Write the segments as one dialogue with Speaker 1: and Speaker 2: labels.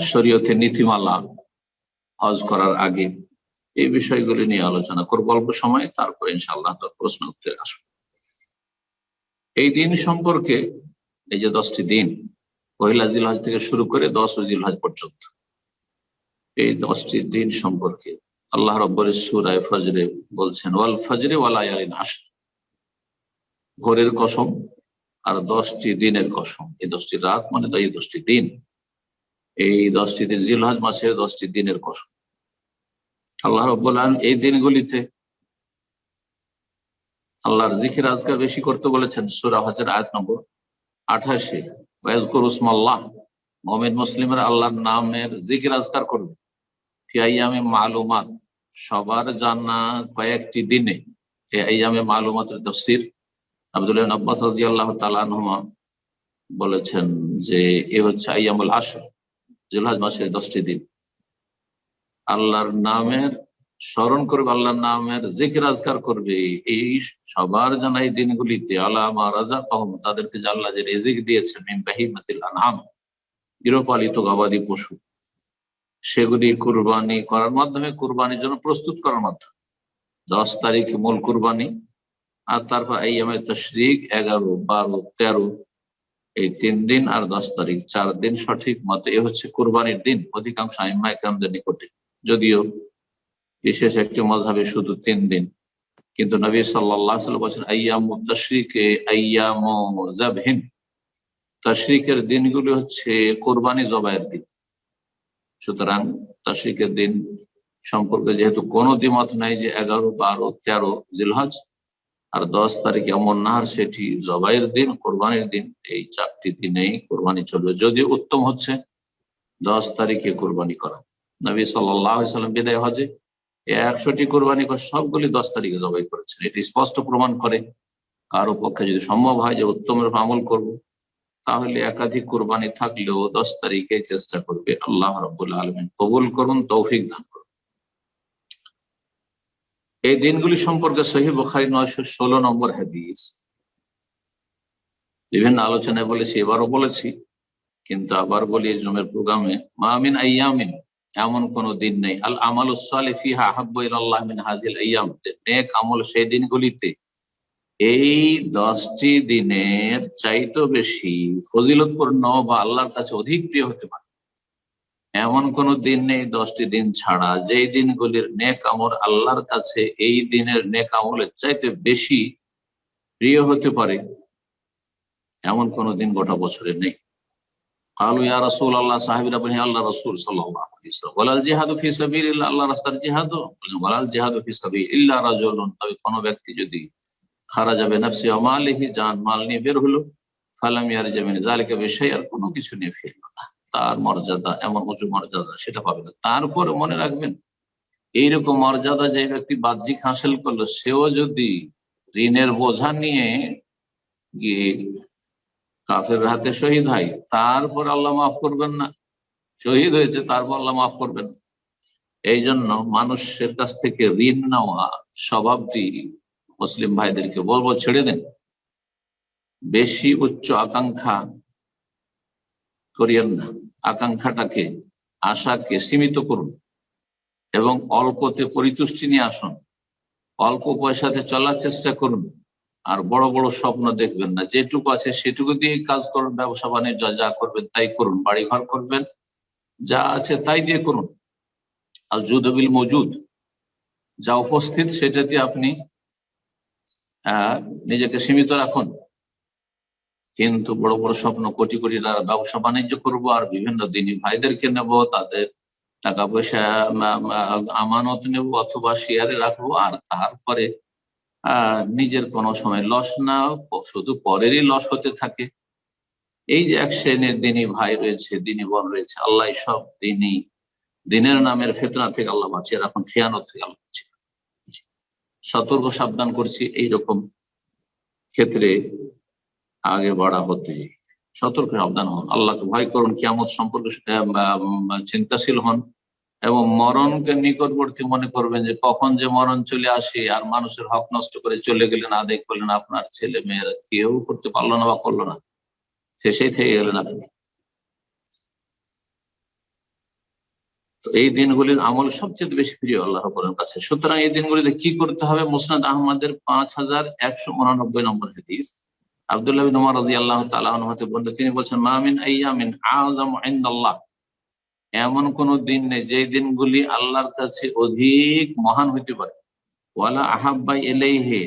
Speaker 1: শরীয়তের নীতিমালা হজ করার আগে এই বিষয়গুলি নিয়ে আলোচনা করব অল্প সময়, তারপর ইনশাল্লাহ তোর প্রশ্ন উত্তরে আসব। এই দিন সম্পর্কে এই যে দশটি দিন, পহিলা জিলহাজ থেকে শুরু করে দশ জিলহাজ পর্যন্ত, এই দশটি দিন সম্পর্কে আল্লাহ রব্বর সুরায় ফজরে বলছেন, ওয়াল ফজরে ওয়ালায়ালিন আস ভোরের কসম আর দশটি দিনের কসম। এই দশটি রাত মানে এই দশটি দিন। এই দশটি দিন, জিলহাজ মাসের দশটি দিনের কসম আল্লাহ রব্বুল এই দিনগুলিতে আল্লাহর জিকির আজকার বেশি করতে বলেছেন, সুরা হাজার আয়াত নম্বর আঠাশে। ওয়াজকুর উসমাল্লাহ মোহাম্মদ মুসলিমের আল্লাহর নামের জিকির আজকার করবে। ফিয়াইয়ামে মালুমাত, সবার জানা কয়েকটি দিনে। আইয়ামে মালুমাতের তফসির আব্দুল্লাহ আব্বাস রাজি আল্লাহ তালানহমা বলেছেন যে, এ হচ্ছে আইয়ামুল আসর। জুলহাজ মাসের দশটি দিন। আল্লাহর নামের স্মরণ করবে, আল্লাহর নামের জিকির আজকার করবে। এই সবার জানা এই দিনগুলিতে আল্লাহ রাজা কহম তাদেরকে আল্লাহ যে রেজিক দিয়েছেন বাহিমাতিল আনহাম, গৃহপালিত গবাদি পশু, সেগুলি কুরবানি করার মাধ্যমে, কুরবানির জন্য প্রস্তুত করার মাধ্যমে। দশ তারিখ মূল কুরবানি, আর তারপর এই আমার তশরিক এগারো, বারো, তেরো এই তিন দিন আর দশ তারিখ, চার দিন সঠিক মতে, এ হচ্ছে কুরবানির দিন। অধিকাংশ আইম্মা একরামদের নিকটে। যদিও বিশেষ একটি মজাবে শুধু তিন দিন। কিন্তু নবী সাল্লাহ বলছেন আয়াম তশরিকে আয়াম জাবহিন তশরিকের দিনগুলি হচ্ছে কোরবানি জবাইয়ের দিন। সুতরাং তশরিকের দিন সম্পর্কে যেহেতু কোনো দ্বিমত নাই যে এগারো, বারো, তেরো জিলহজ আর দশ তারিখ এমন নাহার সেটি জবাইয়ের দিন, কোরবানির দিন, এই চারটি দিনেই কোরবানি চলবে। যদিও উত্তম হচ্ছে, দশ তারিখে কোরবানি করা। নবী সাল্লাম বিদায় হজে, একশোটি কোরবানি করে সবগুলি দশ তারিখে জবাই করেছেন। এটি স্পষ্ট প্রমাণ করে কারও পক্ষে যদি সম্ভব হয় যে উত্তমের আমল করব, তাহলে একাধিক কোরবানি থাকলেও দশ তারিখে চেষ্টা করবে আল্লাহ রব্বুল আলমিন। কবুল করুন, তৌফিক দান করুন। এই দিনগুলি সম্পর্কে সহি বখারি নয়শো ষোলো নম্বর হাদিস। বিভিন্ন আলোচনায় বলেছি, এবারও বলেছি, কিন্তু আবার বলি জুমের প্রোগ্রামে মামিন আইয়ামিন, এমন কোন দিন নেই। আল আমাল ফিহা হাজিল আয়াম নেক আমল সেই দিনগুলিতে, এই দশটি দিনের চাইতো বেশি ফজিলতপূর্ণ বা আল্লাহর কাছে অধিক প্রিয় হতে পারে। এমন কোন দিন নেই, দশটি দিন ছাড়া। যেই দিনগুলির নেক আমল আল্লাহর কাছে, এই দিনের নেক আমলের চাইতে বেশি প্রিয় হতে পারে, এমন কোন দিন গোটা বছরে নেই। কালু, ইয়া রসুল আল্লাহ সাহেবিরা বলি আল্লাহ রাসূল সাল্লাল্লাহু রসুল সাল্লাহ ওয়ালাল জিহাদু ফি সাবিলিল্লাহ আল্লাহ রাস্তার জিহাদ ওয়ালাল জিহাদু ফি সাবিলিল্লাহ রাজুলুন। তবে কোনো ব্যক্তি যদি খারা যাবে, নফসি আমালিহি জান, মাল নিয়ে বের হলো, ফালাম ইয়ার জামিন জালিকা বিষয় আর কোনো কিছু নিয়ে ফিরলো না। তার মর্যাদা, এমন উঁচু মর্যাদা সেটা পাবে না। তারপর মনে রাখবেন, এইরকম মর্যাদা যে ব্যক্তি বাহ্যিক হাসিল করল, সেও যদি ঋণের বোঝা নিয়ে গিয়ে কাফের হাতে শহীদ হয়, তারপর আল্লাহ মাফ করবেন না? শহীদ হয়েছে, তারপর আল্লাহ মাফ করবেন না? এই জন্য মানুষের কাছ থেকে ঋণ নেওয়া স্বভাবটি মুসলিম ভাইদেরকে বলব, ছেড়ে দেন। বেশি উচ্চ আকাঙ্ক্ষা করিয়েন না। আকাঙ্ক্ষাটাকে, আশাকে সীমিত করুন এবং অল্পতে পরিতুষ্টি নিয়ে আসুন। অল্প পয়সাতে চলার চেষ্টা করুন আর বড় বড় স্বপ্ন দেখবেন না। যেটুকু আছে সেটুকু দিয়ে কাজ করুন, ব্যবসা বাণিজ্য যা করবেন তাই করুন বাড়ি ঘর করবেন, যা আছে তাই দিয়ে করুন। আর যুদবিল মজুদ যা উপস্থিত সেটা দিয়ে আপনি নিজেকে সীমিত রাখুন। কিন্তু বড় বড় স্বপ্ন কোটি কোটি টাকা ব্যবসা বাণিজ্য করব আর বিভিন্ন দিনই ভাইদেরকে নেব, তাদের টাকা পয়সা আমানত নেব অথবা শেয়ারে রাখব আর তারপরে নিজের কোনো সময় লস না শুধু পরেরই লস হতে থাকে। এই যে এক শ্রেণির দিনই ভাই রয়েছে দিনই বোন রয়েছে, আল্লাহ সব দিনই দিনের নামের ফেতনা থেকে আল্লাহ বাঁচিয়ে রাখুন ফিয়ানত থেকে আল্লাহ বাঁচিয়ে সতর্ক সাবধান করছি, এইরকম ক্ষেত্রে আগে বাড়া হতে সতর্ক সাবধান হন। আল্লাহকে ভয় করুন, কিয়ামত সম্পর্কে চিন্তাশীল হন এবং মরণকে নিকটবর্তী মনে করবেন যে কখন যে মরণ চলে আসে আর মানুষের হক নষ্ট করে চলে গেলেন, আদায় করলেন আপনার ছেলে মেয়েরা। কেউ করতে পারল না বা করল না। শেষেই থেকে গেলেন আপনি। তো এই দিনগুলির আমল সবচেয়ে বেশি প্রিয় আল্লাহ রবের কাছে। সুতরাং এই দিনগুলিতে কি করতে হবে? মুসনাদ আহমদের পাঁচ হাজার একশো উনানব্বই নম্বর হাদিস। আবদুল্লাহ বিন আল্লাহ তাআলা হতে বলতে তিনি বলছেন মামিন আইয়ামিন আযম ইনদাল্লাহ। এমন কোন দিন নেই যে দিনগুলি আল্লাহর কাছে অধিক মহান হইতে পারে। ওয়ালা আহাব্বা এলেইহে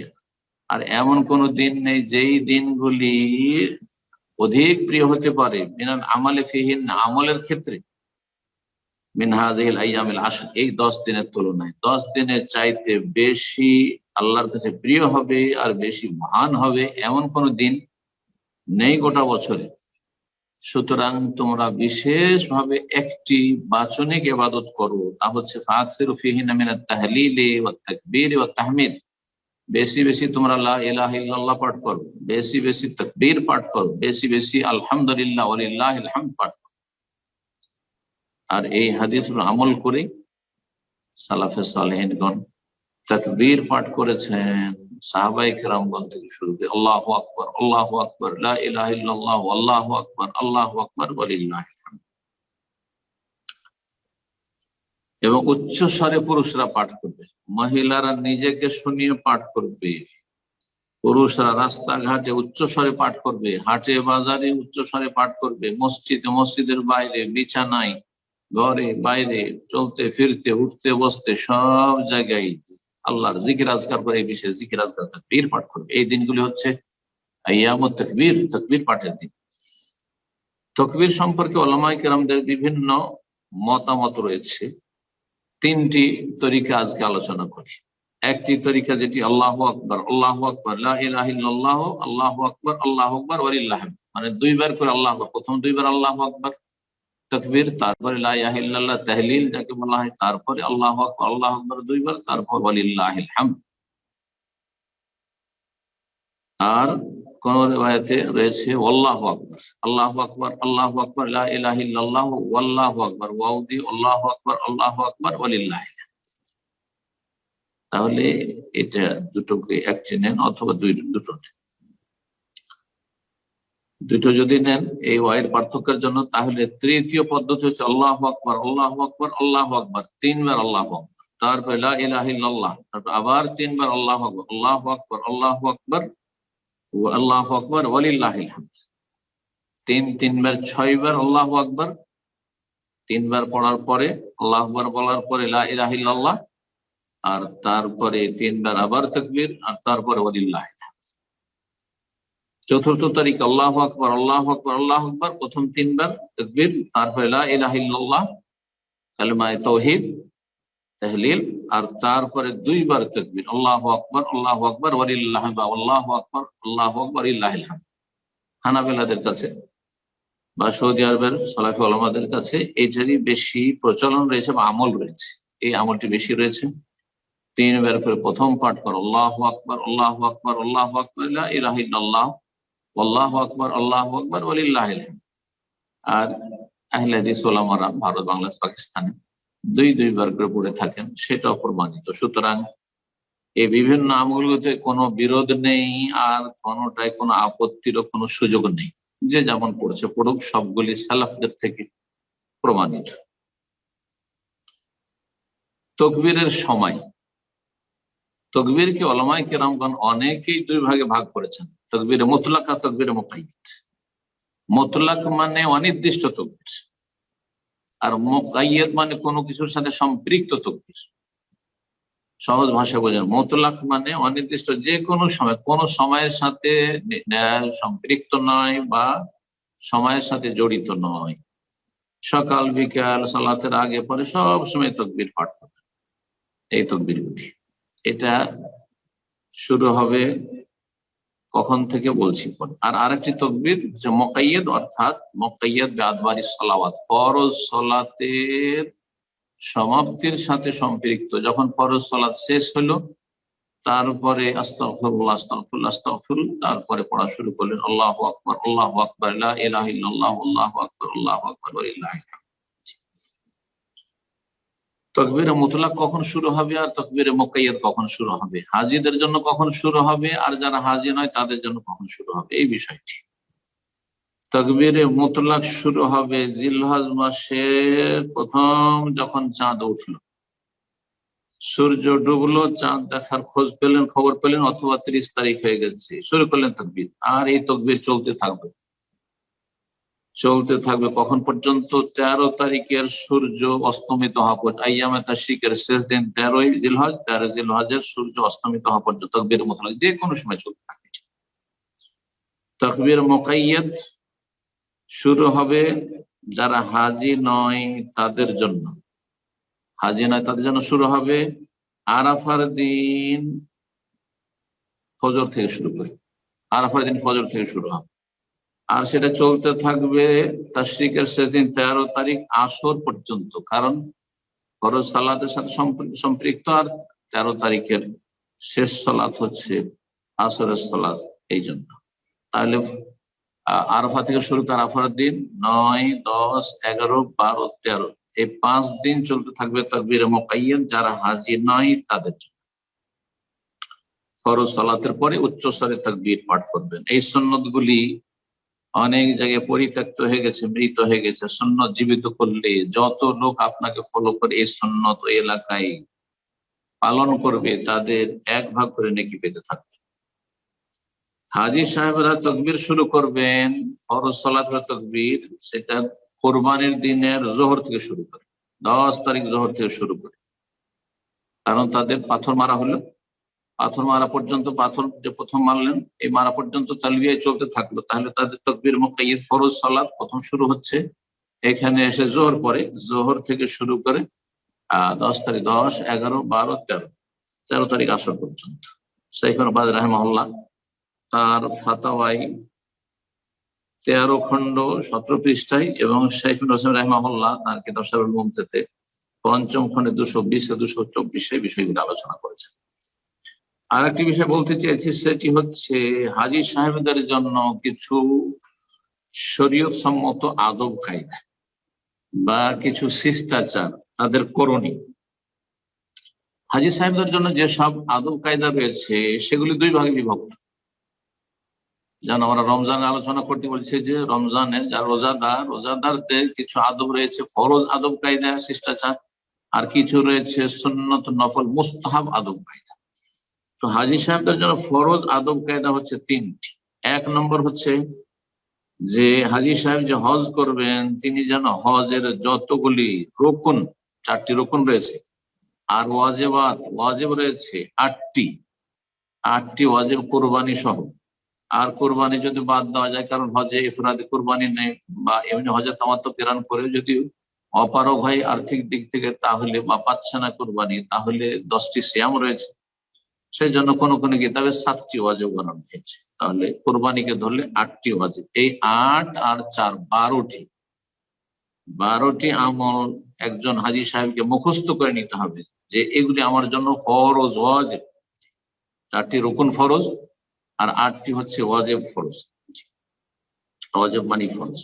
Speaker 1: আর এমন কোন দিন নেই যেই দিনগুলি অধিক প্রিয় হতে পারে। মিনাল আমালে ফিহিন, আমলের ক্ষেত্রে। মিনহাজিল আইয়ামিল আশ এই দশ দিনের তুলনায়। দশ দিনের চাইতে বেশি আল্লাহর কাছে প্রিয় হবে আর বেশি মহান হবে এমন কোন দিন নেই গোটা বছরে। সুতরাং তোমরা বিশেষভাবে একটি বাচনিক এবাদত করো, তা হচ্ছে ফাকসির তাহলিলে তাহমিদ। বেশি বেশি তোমরা ইলাহ ইল্লাল্লাহ পাঠ করো, বেশি বেশি তকবীর পাঠ করো, বেশি বেশি আলহামদুলিল্লাহ পাঠ করো। আর এই হাদিস আমল করে সালাফে সালেহিনগণ তকবীর পাঠ করেছেন সাহাবাই কেরামগণ থেকে শুরু করে আল্লাহ আকবর আল্লাহ আকবর আল্লাহ আল্লাহ আকবর আল্লাহ আকবর বলিল্লাহ এবং উচ্চ স্বরে পুরুষরা পাঠ করবে, মহিলারা নিজেকে শুনিয়ে পাঠ করবে। পুরুষরা রাস্তাঘাটে উচ্চ স্বরে পাঠ করবে, হাটে বাজারে উচ্চ স্বরে পাঠ করবে, মসজিদে, মসজিদের বাইরে, বিছানায়, ঘরে, বাইরে, চলতে, ফিরতে, উঠতে, বসতে সব জায়গায় আল্লাহর জিকির আজগার করে, এই বিষয়ে জিকির আজগার তকবীর পাঠ করবে। এই দিনগুলি হচ্ছে আয়ামত তকবীর তকবীর পাঠের দিন। তকবীর সম্পর্কে ওলামাই কেরামদের বিভিন্ন মতামত রয়েছে। তিনটি তরিকা আজকে আলোচনা করি। একটি তরিকা যেটি আল্লাহ আকবর আল্লাহ আকবর আল্লাহ আল্লাহ আকবর আল্লাহ আকবর, ওয়ালিল্লাহ মানে দুইবার করে আল্লাহ প্রথম দুইবার আল্লাহ আকবর তকবীর, তারপরে লাহ তাহলিল যাকে বলা হয়, তারপরে আল্লাহ আল্লাহ আকবর দুইবার, তারপর আর কোন রেবায়তে রয়েছে, আল্লাহ আকবর আল্লাহ আকবর আল্লাহ আকবর আল্লাহ আকবর ওয়াউদি আল্লাহ আকবর আল্লাহ আকবর ওয়ালিল্লাহ তাহলে এটা দুটোকে একটি নেন অথবা দুই দুটো নেন দুটো যদি নেন, এই ওয়াইয়ের পার্থক্যের জন্য, তাহলে তৃতীয় পদ্ধতি হচ্ছে আল্লাহ আকবর আল্লাহ আকবর আল্লাহ আকবর, তিনবার আল্লাহ তারপর আল্লাহ তারপর আবার তিনবার আল্লাহ আকবর আল্লাহ আকবর আল্লাহ আকবর আল্লাহ আকবর ওয়ালিল্লাহ তিন, তিনবার ছয়বার আল্লাহ আকবর, তিনবার পড়ার পরে আল্লাহ আকবর বলার পরে লাহ আর তারপরে তিনবার আবার তকবীর, আর তারপরে ওয়ালিল্লাহ চতুর্থ তারিখ আল্লাহ আকবর আল্লাহ আকবর আল্লাহ আকবর প্রথম তিনবার তকবীর তারপরে তৌহিদ তাহলিল আর তারপরে দুইবার তকবীর আল্লাহ আকবর আল্লাহ আকবর ওয়ালিল্লাহ আল্লাহ আকবর আল্লাহ আকবর ইল্লাহ হানাবেলাদের কাছে বা সৌদি আরবের সালাফি আলমাদের কাছে এটারই বেশি প্রচলন রয়েছে বা আমল রয়েছে এই আমলটি বেশি রয়েছে তিনবার করে প্রথম পাঠ কর আল্লাহ আকবর আল্লাহ আকবর আল্লাহ আকবর ইলাহ আল্লাহ আকবর আল্লাহ আকবর ওলিল্লাহ আর আহলাদিস ওলামারা ভারত, বাংলাদেশ, পাকিস্তানে দুই দুইবার করে পড়ে থাকেন, সেটাও প্রমাণিত। সুতরাং এই বিভিন্ন আমলগুলোতে কোনো বিরোধ নেই, আর কোনোটাই কোনো আপত্তিরও কোনো সুযোগ নেই। যে যেমন পড়ছে পড়ুক, সবগুলি সালাফদের থেকে প্রমাণিত। তকবীরের সময়। তকবীরকে অলমাই কেরামগণ অনেকেই দুই ভাগে ভাগ করেছেন। তকবির মোতলাক আর তকবির মোকাইদ মোতলাক মানে অনির্দিষ্ট তকবির। আর মোকাইয়ত মানে কোনো কিছুর সাথে সম্পৃক্ত তকবির। সহজ ভাষা বোঝেন মোতলাক মানে অনির্দিষ্ট যে কোনো সময়, কোন সময়ের সাথে সম্পৃক্ত নয় বা সময়ের সাথে জড়িত নয়। সকাল, বিকাল, সালাতের আগে, পরে সব সময় তকবির পাঠ করবে। এই তকবিরগুলি। এটা শুরু হবে কখন থেকে বলছি আর আরেকটি তকবির যে মকাইয়দ অর্থাৎ মকাইয়দ বেআবারি সালাওয়াত, ফরজ সলাতের সমাপ্তির সাথে সম্পৃক্ত। যখন ফরজ সলাৎ শেষ হলো, তারপরে আস্তাফুল্লাহ আস্তাফুল্লাহ আস্তাফুল তারপরে পড়া শুরু করলেন, আল্লাহ আকবর আল্লাহ আকবর আল্লাহ আল্লাহ আকবর আল্লাহ আকবর তকবিরে মুতলাক কখন শুরু হবে আর তকবিরে মোকাইয়াদ কখন শুরু হবে? হাজিদের জন্য কখন শুরু হবে আর যারা হাজি নয়, তাদের জন্য কখন শুরু হবে? এই বিষয়টি। তকবিরে মোতলাক শুরু হবে জিলহজ মাসের প্রথম যখন চাঁদ উঠল। সূর্য ডুবলো, চাঁদ দেখার খোঁজ পেলেন, খবর পেলেন, অথবা তিরিশ তারিখ হয়ে গেছে। শুরু করলেন তকবির। আর এই তকবির চলতে থাকবে। চলতে থাকবে। কখন পর্যন্ত? তেরো তারিখের সূর্য অস্তমিত হওয়া পর্যন্ত আইয়ামে তাশরিকের শেষ দিন তেরোই জিলহজ, তেরো জিলহজের সূর্য অস্তমিত হওয়া পর্যন্ত তকবির মোতলাক যে কোনো সময় চলতে থাকবে। তকবির মোকাইয়দ শুরু হবে যারা হাজি নয় তাদের জন্য। হাজি নয় তাদের জন্য শুরু হবে আরাফার দিন ফজর থেকে শুরু করে। আরাফার দিন ফজর থেকে শুরু হবে। আর সেটা চলতে থাকবে তাশরিকের শেষ দিন তেরো তারিখ আসর পর্যন্ত, কারণ ফরজ সালাতের সাথে সম্পৃক্ত আর তেরো তারিখের শেষ সালাত হচ্ছে আসরের সালাত এই জন্য তাহলে আরফা থেকে শুরু করে আরাফার দিন নয়, দশ, এগারো, বারো, তেরো, এই পাঁচ দিন চলতে থাকবে তাকবীর মোকাইয়েন যারা হাজির নয় তাদের জন্য। ফরজ সালাতের পরে উচ্চস্বরে তাকবীর পাঠ করবেন। এই সন্ন্যত গুলি অনেক জায়গায় পরিত্যক্ত হয়ে গেছে, মৃত হয়ে গেছে সন্ন্যত জীবিত করলে যত লোক আপনাকে ফলো করে এই সন্ন্যত এলাকায় পালন করবে, তাদের এক ভাগ করে নেকি পেতে থাকবে। হাজি সাহেবরা তকবির শুরু করবেন, ফরজ তকবির, সেটা কোরবানির দিনের জোহর থেকে শুরু করে, দশ তারিখ জোহর থেকে শুরু করে। কারণ তাদের পাথর মারা হলো। পাথর মারা পর্যন্ত, পাথর যে প্রথম মারলেন, এই মারা পর্যন্ত তালবিয়ায় চলতে থাকল। তাহলে তাদের তকবির মোকাইদ ফরজ সালাদ প্রথম শুরু হচ্ছে। এখানে এসে জোহর পরে, জোহর থেকে শুরু করে, আহ, দশ তারিখ, দশ, এগারো, বারো, তেরো তেরো তারিখ আসর পর্যন্ত। সাইফান বাদ রাহমাল্লাহ তার ফাতাওয়াই তেরো খণ্ড, সতেরো পৃষ্ঠায় এবং শেখুল হোসেন রাহমাহুল্লাহ তার কিতাব সারুল মুমতেতে পঞ্চম খণ্ডে দুশো বিশে, দুশো চব্বিশে বিষয়গুলো আলোচনা করেছেন। আর একটি বিষয় বলতে চেয়েছি, সেটি হচ্ছে হাজি সাহেবদের জন্য কিছু শরীয়ত সম্মত আদব কায়দা বা কিছু শিষ্টাচার তাদের করণী হাজি সাহেবদের জন্য যেসব আদব কায়দা রয়েছে, সেগুলি দুই ভাগে বিভক্ত। যেন আমরা রমজান আলোচনা করতে বলছি যে রমজানের যা রোজাদার, রোজাদারদের কিছু আদব রয়েছে, ফরজ আদব কায়দা, শিষ্টাচার, আর কিছু রয়েছে সন্নত নফল মুস্তাহাব আদব কায়দা। তো হাজি সাহেবদের জন্য ফরজ আদব কায়দা হচ্ছে তিনটি। এক নম্বর হচ্ছে যে হাজি সাহেব যে হজ করবেন, তিনি যেন হজের যতগুলি রকুন, চারটি রকুন রয়েছে, আর ওয়াজেবাত, ওয়াজেব রয়েছে আটটি। আটটি ওয়াজেব কোরবানি সহ। আর কোরবানি যদি বাদ দেওয়া যায়, কারণ হজে ইফরাদি কোরবানি নেই, বা এমনি হজে তামাত্ম কেরান করে যদি অপারগ হয় আর্থিক দিক থেকে, তাহলে বা পাচ্ছে না কোরবানি, তাহলে দশটি শ্যাম রয়েছে। সেই জন্য কোনো কোনো কিতাবে সাতটি ওয়াজেব বানানো হয়েছে। তাহলে কোরবানিকে ধরলে আটটি ওয়াজেব এই আট আর চার বারোটি বারোটি আমল একজন হাজি সাহেবকে মুখস্থ করে নিতে হবে যে এগুলি আমার জন্য ফরজ ওয়াজেব চারটি রকুন ফরজ আর আটটি হচ্ছে ওয়াজেব ফরজ। ওয়াজেব মানি ফরজ।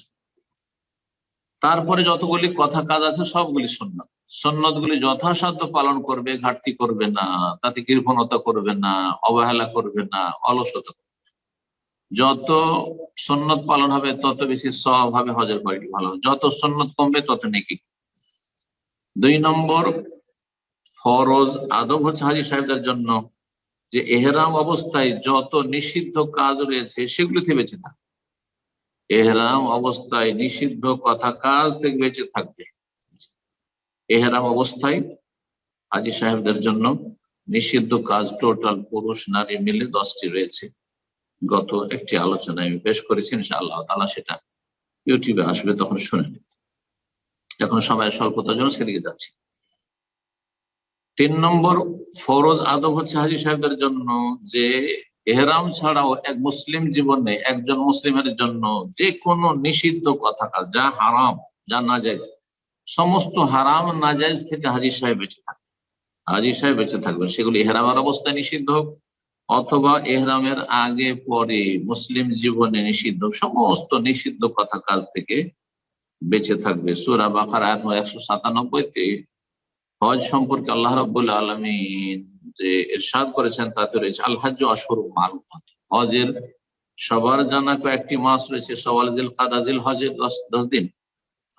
Speaker 1: তারপরে যতগুলি কথা কাজ আছে সবগুলি সন্ন্যত সন্ন্যত গুলি যথাসাধ্য পালন করবে, ঘাটতি করবে না, তাতে কৃপণতা করবে না, অবহেলা করবে না, অলসতা যত সন্ন্যত পালন হবে, তত বেশি সব হজের কোয়ালিটি ভালো। যত সন্ন্যত কমবে, তত নেকি দুই নম্বর, ফরজ আদব হচ্ছে হাজি সাহেবদের জন্য যে এহরাম অবস্থায় যত নিষিদ্ধ কাজ রয়েছে, সেগুলি থেকে বেঁচে থাকবে। এহরাম অবস্থায় নিষিদ্ধ কথা কাজ থেকে বেঁচে থাকবে। এহরাম অবস্থায় হাজি সাহেবদের জন্য নিষিদ্ধ কাজ টোটাল পুরুষ নারী মিলে দশটি রয়েছে। গত একটি আলোচনায় আমি পেশ করেছি আল্লাহ তালা সেটা ইউটিউবে আসবে তখন শুনে এখন সময় স্বল্পতার জন্য সেদিকে যাচ্ছি। তিন নম্বর, ফরজ আদব হচ্ছে হাজি সাহেবদের জন্য যে এহরাম ছাড়াও এক মুসলিম জীবনে একজন মুসলিমের জন্য যে কোনো নিষিদ্ধ কথা কাজ, যা হারাম, যা নাজাইজ সমস্ত হারাম নাজাইজ থেকে হাজির সাহেব বেঁচে থাকবে। হাজির সাহেব বেঁচে থাকবেন। সেগুলি এহরামের অবস্থায় নিষিদ্ধ হোক, অথবা এহরামের আগে, পরে, মুসলিম জীবনে নিষিদ্ধ সমস্ত নিষিদ্ধ কথা কাজ থেকে বেঁচে থাকবে। সুরা বাকার একশো সাতানব্বইতে হজ সম্পর্কে আল্লাহ রাবুল আলমিন যে এরশাদ করেছেন, তাতে রয়েছে আলহাজ আসর মাল হজের সবার জানা কয়েকটি মাস রয়েছে, সওয়াল জিল কাদাজিল হজের দশ দিন।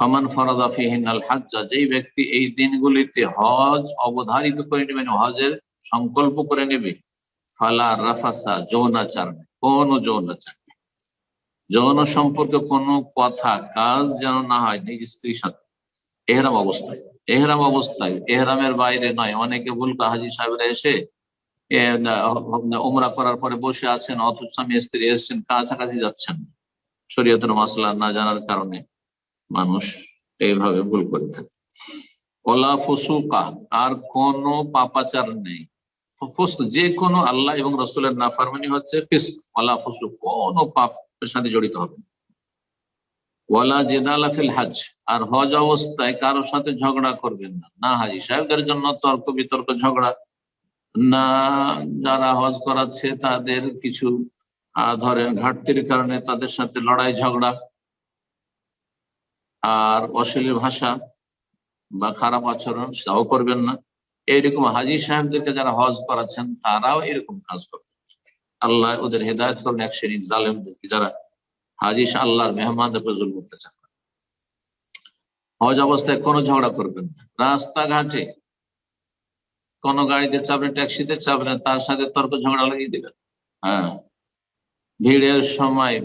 Speaker 1: ফামান ফরাদা ফিহিন আল হাজ্জা যেই ব্যক্তি এই দিনগুলিতে হজ অবধারিত করে নেবেন হজের সংকল্প করে নেবে, ফালা রাফাসা যৌনাচার কোন যৌনাচার যৌন সম্পর্কে কোনো কথা, কাজ যেন না হয় নিজ স্ত্রীর সাথে। এহরাম অবস্থায় এহরাম অবস্থায়, এহরামের বাইরে নয়। অনেকে ভুল হাজি সাহেবরা এসে উমরা করার পরে বসে আছেন, অথচ স্বামী স্ত্রী এসছেন, কাছাকাছি যাচ্ছেন। শরীয়তের মাসলা না জানার কারণে মানুষ এইভাবে ভুল করে থাকে। ওলা ফুসুকা, আর কোন পাপাচার নেই। যে কোনো আল্লাহ এবং রসুলের নাফারমানি হচ্ছে ফিস্ক। ওলা ফুসুক, কোন পাপের সাথে জড়িত হবে ওয়ালা জেদালা হাজ, আর হজ অবস্থায় কারোর সাথে ঝগড়া করবেন না। না, হাজি সাহেবদের জন্য তর্ক বিতর্ক, ঝগড়া। না, যারা হজ করাচ্ছে তাদের কিছু ধরেন ঘাটতির কারণে তাদের সাথে লড়াই, ঝগড়া। আর অশ্লীল ভাষা বা খারাপ আচরণ সেটাও করবেন না। এইরকম হাজি সাহেবদেরকে যারা হজ করাচ্ছেন, তারাও এরকম কাজ করবেন। আল্লাহ ওদের হেদায়ত করেন, এক শ্রেণির জালেমদেরকে যারা হাজি আল্লাহর মেহমানদের প্রজল করতে চান হজ অবস্থায় কোনো ঝগড়া করবেন না। রাস্তাঘাটে কোনো গাড়িতে চাপবেন ট্যাক্সিতে চাপবেন তার সাথে তর্ক ঝগড়া লাগিয়ে দিবেন। হ্যাঁ ভিড়ের সময়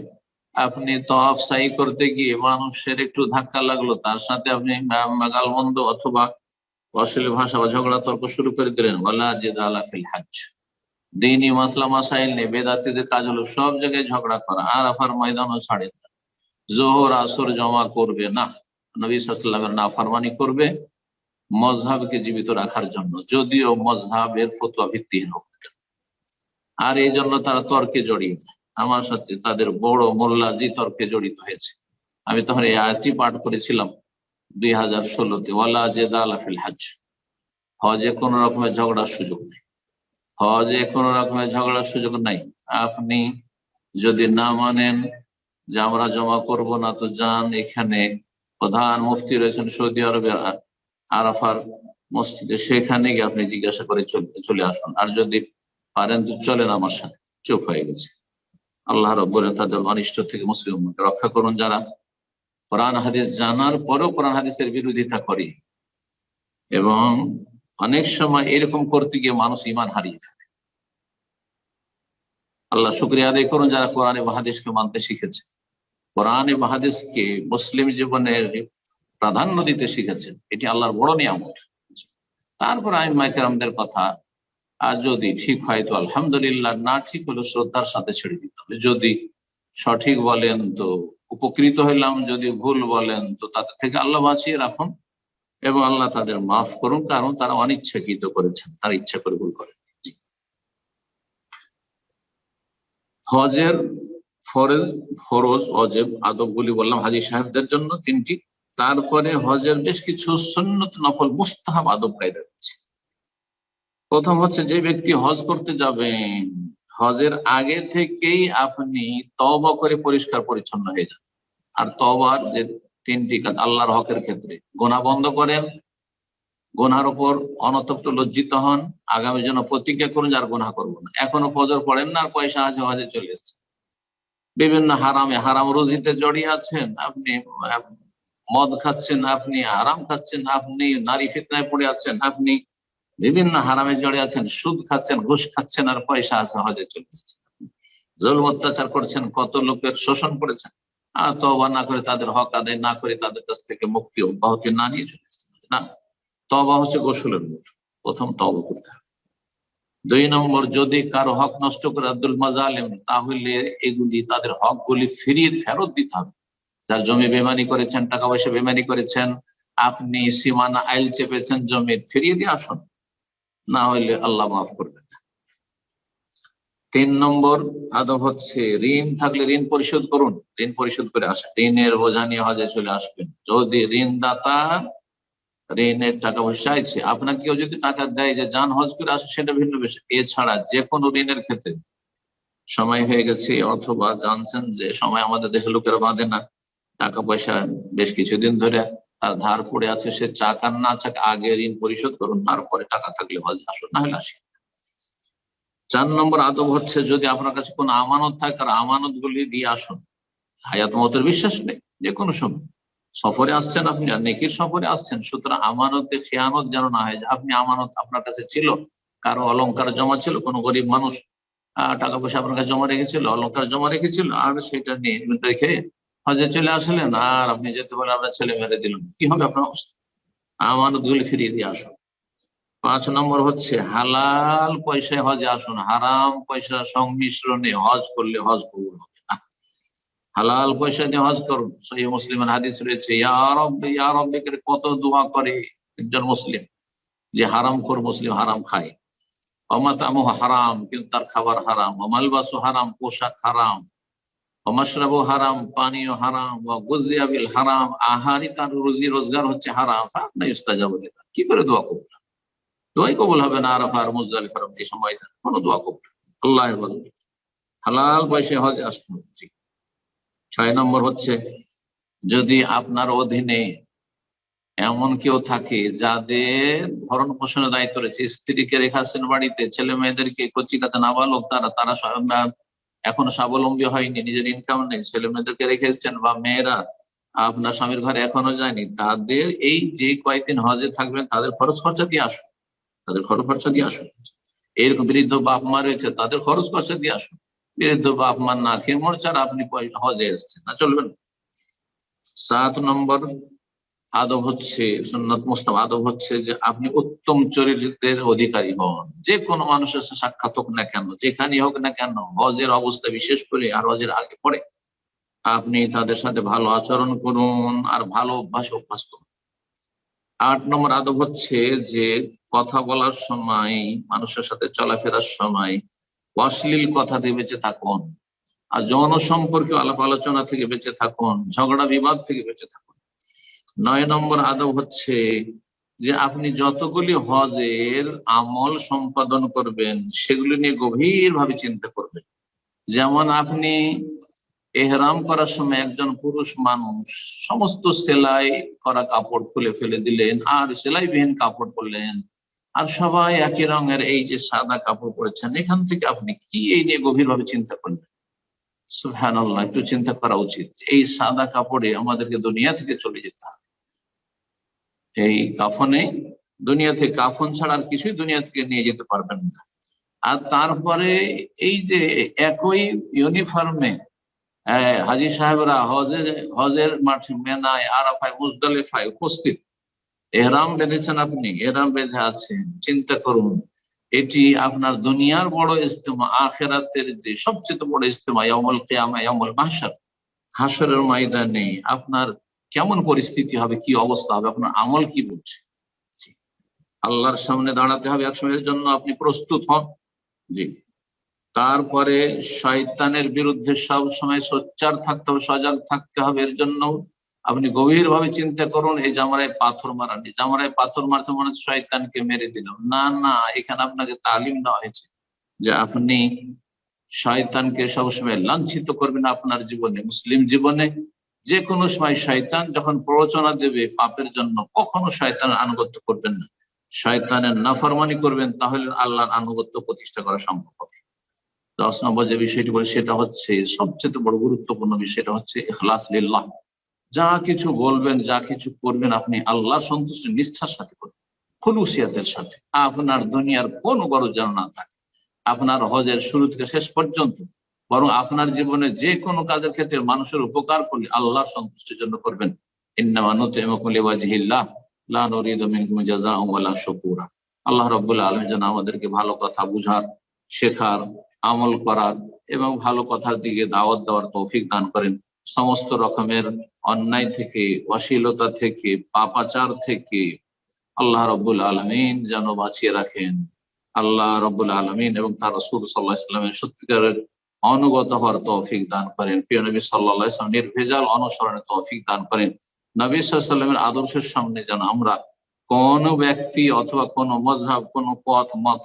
Speaker 1: আপনি তফ সাই করতে গিয়ে মানুষের একটু ধাক্কা লাগল, তার সাথে আপনি গালমন্দ অথবা অশ্লীল ভাষা বা ঝগড়া তর্ক শুরু করে দিলেন। ওয়ালা জেদ আলাফিল হাজ দিনই মাসলা মাসাইল নেই, বেদাতিদের কাজ হলো সব জায়গায় ঝগড়া করা আর আফার ময়দানও ছাড়ে না। জোহর, আসর জমা করবে না। নবী সাল্লামের নাফারমানি করবে মজহাবকে জীবিত রাখার জন্য, যদিও মজহাবের ফতুয়া ভিত্তিহীন আর এই জন্য তারা তর্কে জড়িয়ে যায়। আমার সাথে তাদের বড় মোল্লাজি তর্কে জড়িত হয়েছে। আমি তখন এই আয়টি পাঠ করেছিলাম দুই হাজার ষোলোতে, ওয়ালা জেদা আলাফিল হাজ হজে কোন রকমের ঝগড়ার সুযোগ নেই। হজে কোন রকমের ঝগড়ার সুযোগ নাই। আপনি যদি না মানেন যে আমরা জমা করব না, তো যান এখানে প্রধান মুফতি রয়েছেন সৌদি আরবের আরাফার মসজিদে। সেখানে গিয়ে আপনি জিজ্ঞাসা করে চলে আসুন। আর যদি পারেন তো চলেন আমার সাথে। চুপ হয়ে গেছে। আল্লাহ রব্বর তাদের অনিষ্ট থেকে মুসলিম রক্ষা করুন যারা। কোরআন, হাদিস জানার পরেও কোরআন, হাদিসের বিরোধিতা করে। এবং অনেক সময় এরকম করতে গিয়ে মানুষ ইমান হারিয়ে ফেলে। আল্লাহ শুক্রিয়া আদায় করুন যারা কোরআন বাহাদিসকে মানতে শিখেছে। কোরআন বাহাদিসকে মুসলিম জীবনের প্রাধান্য দিতে শিখেছেন। এটি আল্লাহর বড় নিয়ামত। তারপর আমি মাইকেরামদের কথা আর যদি ঠিক হয় তো আলহামদুলিল্লাহ, না ঠিক হলে শ্রদ্ধার সাথে ছেড়ে দিতে হবে। যদি সঠিক বলেন তো উপকৃত হইলাম যদি ভুল বলেন তো তাদের থেকে আল্লাহ বাঁচিয়ে রাখুন এবং আল্লাহ তাদের মাফ করুন, কারণ তারা অনিচ্ছাকৃত করেছেন, তারা ইচ্ছা করে ভুল করেন। হজের ফরজ ফরজ, অজেব, আদবগুলি বললাম হাজি সাহেবদের জন্য তিনটি। তারপরে হজের বেশ কিছু সন্ন্যত নফল মুস্তাহাব আদব কায়দা রয়েছে। প্রথম হচ্ছে যে ব্যক্তি হজ করতে যাবেন, হজের আগে থেকেই আপনি তবা করে পরিষ্কার পরিচ্ছন্ন হয়ে যান। আর তবার যে তিনটি কাজ, আল্লাহর হকের ক্ষেত্রে। গোনা বন্ধ করেন, গোনার উপর অনতপ্ত লজ্জিত হন, আগামী জন্য প্রতিজ্ঞা করুন যার গোনা করব না। এখনও ফজর পড়েন না, আর পয়সা আছে, হজে চলে এসছে বিভিন্ন হারামে, হারাম রুজিতে জড়িয়ে আছেন, আপনি মদ খাচ্ছেন, আপনি আরাম খাচ্ছেন, আপনি নারী ফিতনায় পড়ে আছেন, আপনি বিভিন্ন হারামে জড়ে আছেন, সুদ খাচ্ছেন, ঘুষ খাচ্ছেন, আর পয়সা আছে হজে চলে এসছেন জলম অত্যাচার করছেন, কত লোকের শোষণ করেছেন। আর তবা না করে তাদের হক আদায় না করে তাদের কাছ থেকে মুক্তি অব্যাহতি না নিয়ে চলে না তবা হচ্ছে গোসলের মতো প্রথম তবা করতে হবে। দুই নম্বর, যদি কারও হক নষ্ট করে আব্দুল মাজালেম, তাহলে এগুলি তাদের হক গুলি ফিরিয়ে ফেরত দিতে হবে। যার জমি বেমানি করেছেন, টাকা পয়সা বেমানি করেছেন, আপনি সীমানা আইল চেপেছেন, জমি ফিরিয়ে দিয়ে আসুন। না হইলে আল্লাহ মাফ করবেন তিন নম্বর আদব হচ্ছে ঋণ থাকলে ঋণ পরিশোধ করুন, ঋণ পরিশোধ করে আসেন। ঋণের বোঝা নিয়ে হজে চলে আসবেন। যদি ঋণদাতা ঋণের টাকা পয়সা চাইছে, আপনার কেউ যদি টাকা দেয় যে যান হজ করে আসে, সেটা ভিন্ন বিষয়। এছাড়া যে কোনো ঋণের ক্ষেত্রে সময় হয়ে গেছে অথবা জানছেন যে সময় আমাদের দেশের লোকেরা বাঁধে না, টাকা পয়সা বেশ কিছুদিন ধরে তার ধার পড়ে আছে, সে চাক আর না চাক আগে ঋণ পরিশোধ করুন, তারপরে টাকা থাকলে হজ আসুন, না হলে আসি চার নম্বর আদব হচ্ছে, যদি আপনার কাছে কোনো আমানত থাকে, আর আমানত গুলি দিয়ে আসুন। হায়াত মতের বিশ্বাস নেই, যে কোনো সময়। সফরে আসছেন আপনি, আর নেকির সফরে আসছেন, সুতরাং আমানতে খেয়ানত যেন না হয়, যে আপনি আমানত আপনার কাছে ছিল, কারও অলংকার জমা ছিল, কোনো গরিব মানুষ টাকা পয়সা আপনার কাছে জমা রেখেছিল, অলংকার জমা রেখেছিল, আর সেটা নিয়ে রেখে হজে চলে আসলেন, আর আপনি যেতে পারে আপনার ছেলে মেরে দিলেন। কি হবে আপনার অবস্থা? গুলি ফিরিয়ে দিয়ে আসুন। পাঁচ নম্বর হচ্ছে, হালাল পয়সায় হজে আসুন, হারাম পয়সা সংমিশ্রণে হজ করলে হজ কবুল হবে হালাল পয়সা দিয়ে হজ করুন। সহি মুসলিমের হাদিস রয়েছে, ইয়া রব্বি, ইয়া করে কত দোয়া করে একজন মুসলিম, যে হারাম কর মুসলিম হারাম খায়। অমাতামু হারাম, কিন্তু তার খাবার হারাম। অমালবাসু হারাম, পোশাক হারাম। অমাশরাবু হারাম হারাম ও গুজিয়াবিল হারাম আহারি তার রুজি রোজগার হচ্ছে হারাম লিল্লাহ। কি করে দোয়া দোয়াই কবুল হবে না এই সময় কোনো দোয়া কবুল আল্লাহ হালাল হজে আসতে। ছয় নম্বর হচ্ছে, যদি আপনার অধীনে এমন কেউ থাকে যাদের ভরণ পোষণের দায়িত্ব রয়েছে, স্ত্রীকে রেখাছেন বাড়িতে, ছেলে মেয়েদেরকে কচি কাছে নাবালক তারা তারা এখনও স্বাবলম্বী হয়নি, নিজের ইনকাম নেই ছেলে মেয়েদেরকে রেখে এসছেন বা মেয়েরা, আপনার স্বামীর ঘরে এখনও যায়নি, তাদের এই যে কয়েকদিন হজে থাকবেন, তাদের খরচ খরচা দিয়ে আসুন, তাদের খরচ খরচা দিয়ে আসুন। এরকম বৃদ্ধ বাপ মা রয়েছে, তাদের খরচ খরচা দিয়ে আসুন। বৃদ্ধ বাপ মা না খেয়ে মরচার আপনি পয়- হজে এসছেন, না চলবেন সাত নম্বর আদব হচ্ছে, সুন্নত মুস্তাব আদব হচ্ছে যে আপনি উত্তম চরিত্রের অধিকারী হন। যে কোনো মানুষের সাক্ষাৎ হোক না কেন যেখানে হোক না কেন, হজের অবস্থা বিশেষ করে আর হজের আগে পরে আপনি তাদের সাথে ভালো আচরণ করুন আর ভালো অভ্যাস অভ্যাস করুন। আট নম্বর আদব হচ্ছে যে কথা বলার সময়, মানুষের সাথে চলাফেরার সময় অশ্লীল কথা দিয়ে বেঁচে থাকুন। আর যৌন সম্পর্কে আলাপ আলোচনা থেকে বেঁচে থাকুন, ঝগড়া বিবাদ থেকে বেঁচে থাকুন। নয় নম্বর আদব হচ্ছে যে আপনি যতগুলি হজের আমল সম্পাদন করবেন, সেগুলি নিয়ে গভীর ভাবে চিন্তা করবেন। যেমন আপনি এহরাম করার সময় একজন পুরুষ মানুষ সমস্ত সেলাই করা কাপড় খুলে ফেলে দিলেন, আর সেলাইবিহীন কাপড় পরলেন, আর সবাই একই রঙের এই যে সাদা কাপড় পরেছেন, এখান থেকে আপনি কি এই নিয়ে গভীরভাবে চিন্তা করবেন? সুহান একটু চিন্তা করা উচিত। এই সাদা কাপড়ে আমাদেরকে দুনিয়া থেকে চলে যেতে হবে। এই কাফনে দুনিয়া থেকে কাফন ছাড়া আর কিছুই দুনিয়া থেকে নিয়ে যেতে পারবেন না। আর তারপরে এই যে একই ইউনিফর্মে হাজি সাহেবরা হজে, হজের মাঠে মেনায়, আরাফায়, মুজদালিফায় উপস্থিত। এহরাম বেঁধেছেন আপনি, এহরাম বেঁধে আছেন, চিন্তা করুন। এটি আপনার দুনিয়ার বড় ইজতেমা, আখেরাতের যে সবচেয়ে বড় ইস্তেমা ইয়ামুল কিয়ামা ইয়ামুল মাহশার। হাসরের ময়দানে আপনার কেমন পরিস্থিতি হবে, কি অবস্থা হবে, আপনার আমল কি বলছে? আল্লাহর সামনে দাঁড়াতে হবে, এক সময়ের জন্য আপনি প্রস্তুত হন। জি। তারপরে শয়তানের বিরুদ্ধে সব সময় সোচ্চার থাকতে হবে, সজাগ থাকতে হবে, এর জন্য আপনি গভীর ভাবে চিন্তা করুন, এই জামারায় পাথর মারা নেই জামারায় পাথর মারছে, মনে শয়তানকে মেরে দিলাম। না না, এখানে আপনাকে তালিম দেওয়া হয়েছে যে আপনি শয়তানকে সবসময় লাঞ্ছিত করবেন আপনার জীবনে, মুসলিম জীবনে। যে কোনো সময় শয়তান যখন প্ররোচনা দেবে পাপের জন্য, কখনো শয়তানের আনুগত্য করবেন না। শয়তানের নাফরমানি করবেন, তাহলে আল্লাহর আনুগত্য প্রতিষ্ঠা করা সম্ভব হবে। দশ নম্বর যে বিষয়টি বলে, সেটা হচ্ছে সবচেয়ে বড় গুরুত্বপূর্ণ বিষয়টা হচ্ছে ইখলাস লিল্লাহ। যা কিছু বলবেন, যা কিছু করবেন, আপনি আল্লাহ সন্তুষ্ট, নিষ্ঠার সাথে করবেন। খুলুসিয়াতের সাথে। আপনার দুনিয়ার কোন গরজ যেন না থাকে। আপনার হজের শুরু থেকে শেষ পর্যন্ত বরং আপনার জীবনে যে কোনো কাজের ক্ষেত্রে মানুষের উপকার করলে আল্লাহ সন্তুষ্টির জন্য করবেন। আল্লাহ রব্বুল্লাহ আলম যেন আমাদেরকে ভালো কথা বুঝার, শেখার, আমল করার এবং ভালো কথার দিকে দাওয়াত দেওয়ার তৌফিক দান করেন। সমস্ত রকমের অন্যায় থেকে, অশ্লীলতা থেকে, পাপাচার থেকে আল্লাহ রব্বুল আলমিন যেন বাঁচিয়ে রাখেন। আল্লাহ রব্বুল আলমিন এবং তার রসুল সাল্লাহ ইসলামের সত্যিকারের অনুগত হওয়ার তৌফিক দান করেন। প্রিয় নবী সাল্লাহ নির্ভেজাল অনুসরণের তৌফিক দান করেন। নবী সাল্লামের আদর্শের সামনে যেন আমরা কোন ব্যক্তি অথবা কোন মজহাব কোন পথ মত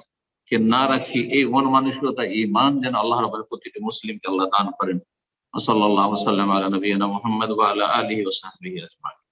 Speaker 1: কে না রাখি, এই মন মানসিকতা ইমান যেন আল্লাহ রবের প্রতিটি মুসলিমকে আল্লাহ দান করেন। সাল্লাহ সাল্লাম আলা নবীনা মোহাম্মদ আলা আলী ওসাহাবি আজমাইন।